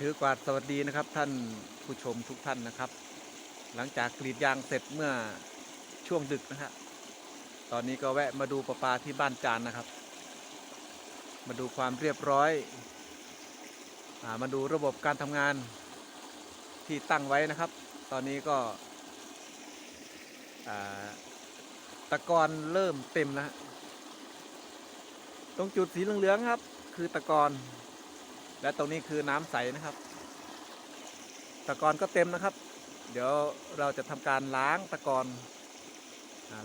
ถือกวาดสวัสดีนะครับท่านผู้ชมทุกท่านนะครับ หลังจากกรีดยางเสร็จเมื่อช่วงดึกนะครับตอนนี้ก็แวะมาดูประปาที่บ้านจานนะครับ มาดูความเรียบร้อยอามาดูระบบการทำงานที่ตั้งไว้นะครับ ตอนนี้ก็ตะกอนเริ่มเต็มแล้วฮะตรงจุดสีเหลืองๆครับ คือตะกอน และตรงนี้คือน้ำใสนะครับ ตะกอนก็เต็มนะครับ เดี๋ยวเราจะทำการล้างตะกอน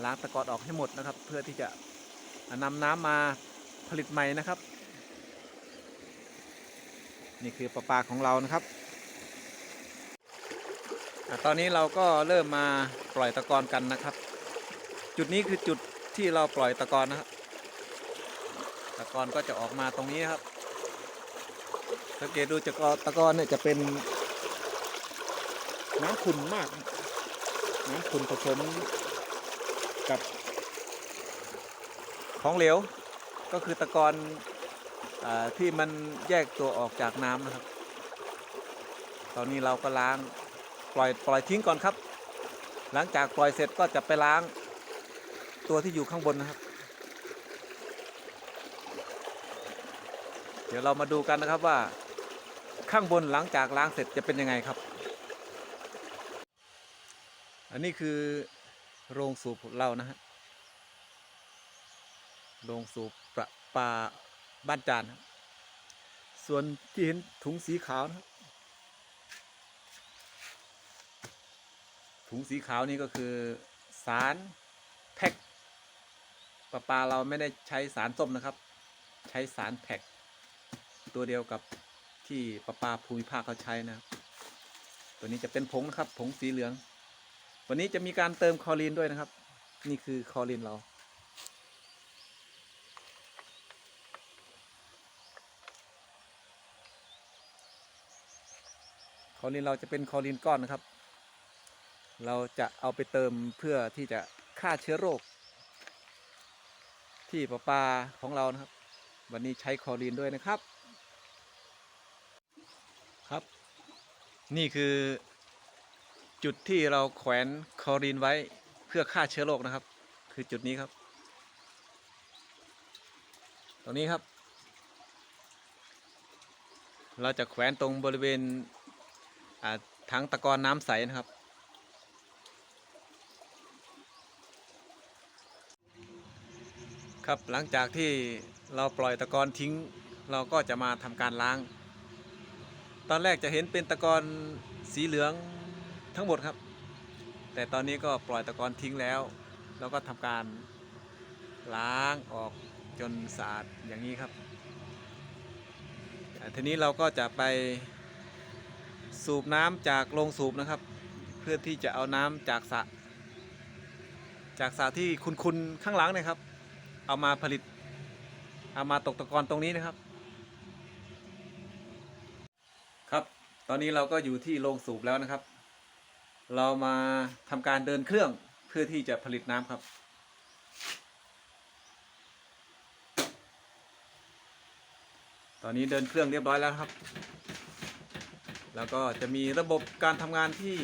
ล้างตะกอนออกให้หมดนะครับ เพื่อที่จะนำน้ำมาผลิตใหม่นะครับ นี่คือประปาของเรานะครับตอนนี้เราก็เริ่มมาปล่อยตะกอนกันนะครับ จุดนี้คือจุดที่เราปล่อยตะกอนนะครับตะกอนก็จะออกมาตรงนี้ครับ สังเกตดูจากอตะกอนเนี่ยจะเป็น น้ำขุ่นมาก น้ำขุ่นผสมกับของเหลว ก็คือตะกอนอที่มันแยกตัวออกจากน้ำนะครับ ตอนนี้เราก็ล้างปล่อยปล่อยทิ้งก่อนครับ หลังจากปล่อยเสร็จก็จะไปล้างตัวที่อยู่ข้างบนนะครับ เดี๋ยวเรามาดูกันนะครับว่า ข้างบนหลังจากล้างเสร็จจะเป็นยังไงครับ อันนี้คือโรงสูบเรานะฮะ โรงสูบประปาบ้านจานครับส่วนที่เห็นถุงสีขาวนะครับ ถุงสีขาวนี่ก็คือสารแพ็คประปาเราไม่ได้ใช้สารส้มนะครับ ใช้สารแพ็คตัวเดียวกับ ที่ประปาภูมิภาคเขาใช้นะครับ ตัวนี้จะเป็นผงนะครับ ผงสีเหลือง วันนี้จะมีการเติมคอรีนด้วยนะครับ นี่คือคอรีนเรา คอรีนเราจะเป็นคอรีนก้อนนะครับ เราจะเอาไปเติมเพื่อที่จะฆ่าเชื้อโรค ที่ประปาของเรานะครับ วันนี้ใช้คอรีนด้วยนะครับ นี่คือจุดที่เราแขวนคอรีนไว้เพื่อฆ่าเชื้อโรคนะครับ คือจุดนี้ครับ ตรงนี้ครับ เราจะแขวนตรงบริเวณถังตะกอนน้ำใสนะครับ ครับหลังจากที่เราปล่อยตะกอนทิ้ง เราก็จะมาทำการล้าง ตอนแรกจะเห็นเป็นตะกอนสีเหลืองทั้งหมดครับ แต่ตอนนี้ก็ปล่อยตะกอนทิ้งแล้ว แล้วก็ทำการล้างออกจนสะอาดอย่างนี้ครับทีนี้เราก็จะไปสูบน้ำจากโรงสูบนะครับ เพื่อที่จะเอาน้ำจากสระจากสระที่คุณๆข้างหลังนะครับ เอามาผลิต เอามาตกตะกอนตรงนี้นะครับ ครับ ตอนนี้เราก็อยู่ที่โรงสูบแล้วนะครับ เรามาทำการเดินเครื่องเพื่อที่จะผลิตน้ำครับ ตอนนี้เดินเครื่องเรียบร้อยแล้วครับ แล้วก็จะมีระบบการทำงานที่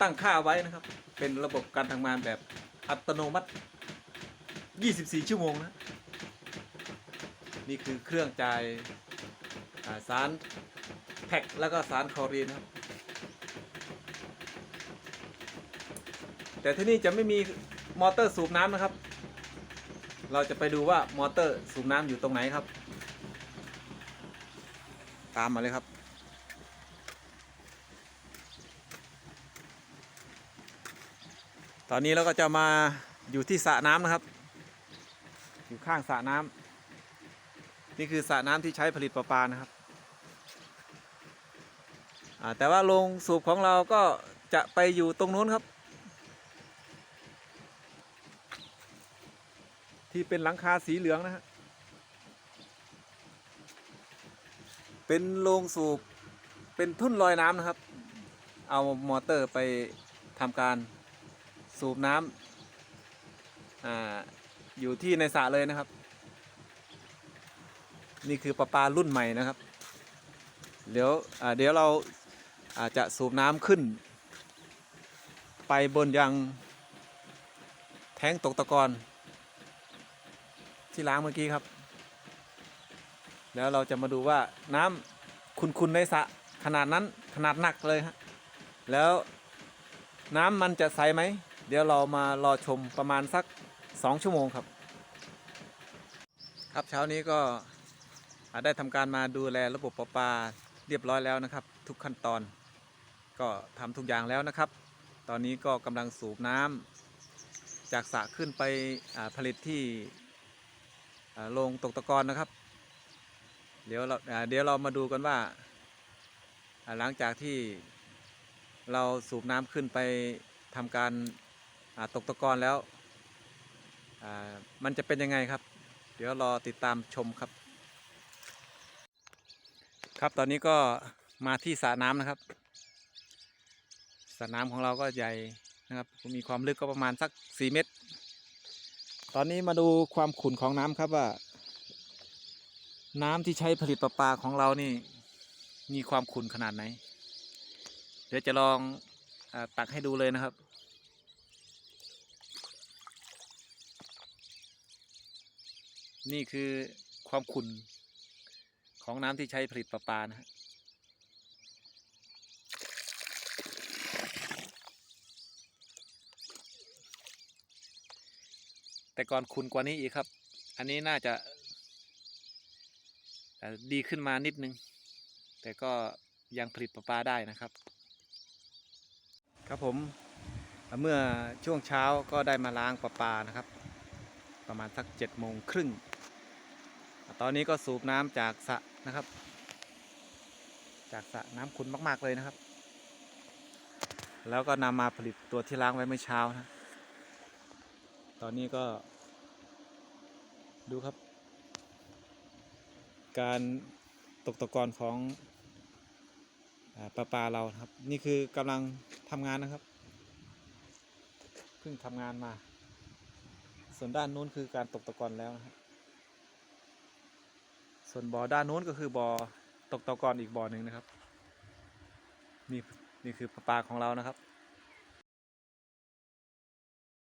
ตั้งค่าไว้นะครับ เป็นระบบการทำงานแบบอัตโนมัติ 24 ชั่วโมงนะ นี่คือเครื่องจ่ายสาร แพ็คแล้วก็สารคลอรีนะครับ แต่ที่นี่จะไม่มีมอเตอร์สูบน้ำนะครับ เราจะไปดูว่ามอเตอร์สูบน้ำอยู่ตรงไหนครับ ตามมาเลยครับตอนนี้เราก็จะมาอยู่ที่สระน้ำนะครับ อยู่ข้างสระน้ำนี่คือสระน้ำที่ใช้ผลิตประปานะครับ แต่ว่าโรงสูบของเราก็จะไปอยู่ตรงนู้นครับ ที่เป็นหลังคาสีเหลืองนะฮะเป็นโรงสูบเป็นทุ่นลอยน้ำนะครับ เอามอเตอร์ไปทำการสูบน้ำออยู่ที่ในสระเลยนะครับ นี่คือประปารุ่นใหม่นะครับ เดี๋ยวเดี๋ยวเรา อาจจะสูบน้ำขึ้น ไปบนยังแท้งตกตะกอนที่ล้างเมื่อกี้ครับ แล้วเราจะมาดูว่าน้ำคุณๆในสระขนาดนั้นขนาดหนักเลยฮะแล้วน้ำมันจะใสไหม เดี๋ยวเรามารอชมประมาณสัก2ชั่วโมงครับ ครับเช้านี้ก็ได้ทำการมาดูแลระบบประปาเรียบร้อยแล้วนะครับ ทุกขั้นตอน ก็ทำทุกอย่างแล้วนะครับ ตอนนี้ก็กำลังสูบน้ำจากสระขึ้นไปผลิตที่โรงตกตะกอนนะครับ เดี๋ยวเราเดี๋ยวเรามาดูกันว่า หลังจากที่เราสูบน้ำขึ้นไปทำการตกตะกอนแล้ว มันจะเป็นยังไงครับ เดี๋ยวรอติดตามชมครับ ครับตอนนี้ก็มาที่สระน้ำนะครับ สระน้ำของเราก็ใหญ่นะครับ มีความลึกก็ประมาณสัก4เมตร ตอนนี้มาดูความขุ่นของน้ำครับว่า น้ำที่ใช้ผลิตประปาของเรานี่ มีความขุ่นขนาดไหน เดี๋ยวจะลองอตักให้ดูเลยนะครับนี่คือความขุ่นของน้ำที่ใช้ผลิตประปานะฮะ แต่ก่อนขุ่นกว่านี้อีกครับ อันนี้น่าจะดีขึ้นมานิดนึง แต่ก็ยังผลิตประปาได้นะครับ ครับผมเมื่อช่วงเช้าก็ได้มาล้างประปานะครับ ประมาณสักเจ็ดโมงครึ่งตอนนี้ก็สูบน้ำจากสระนะครับ จากสระน้ำขุ่นมาก ๆ เลยนะครับ แล้วก็นำมาผลิตตัวที่ล้างไว้เมื่อเช้านะ ตอนนี้ก็ ดูครับ การตกตะกอนของอปลาปลาเราครับ นี่คือกำลังทำงานนะครับ เพิ่งทำงานมา ส่วนด้านนู้นคือการตกตะกอนแล้วนะครับส่วนบ่อด้านนู้นก็คือบ่อตกตะกอนอีกบ่อหนึ่งนะครับ นี่นี่คือปลาปลาของเรานะครับ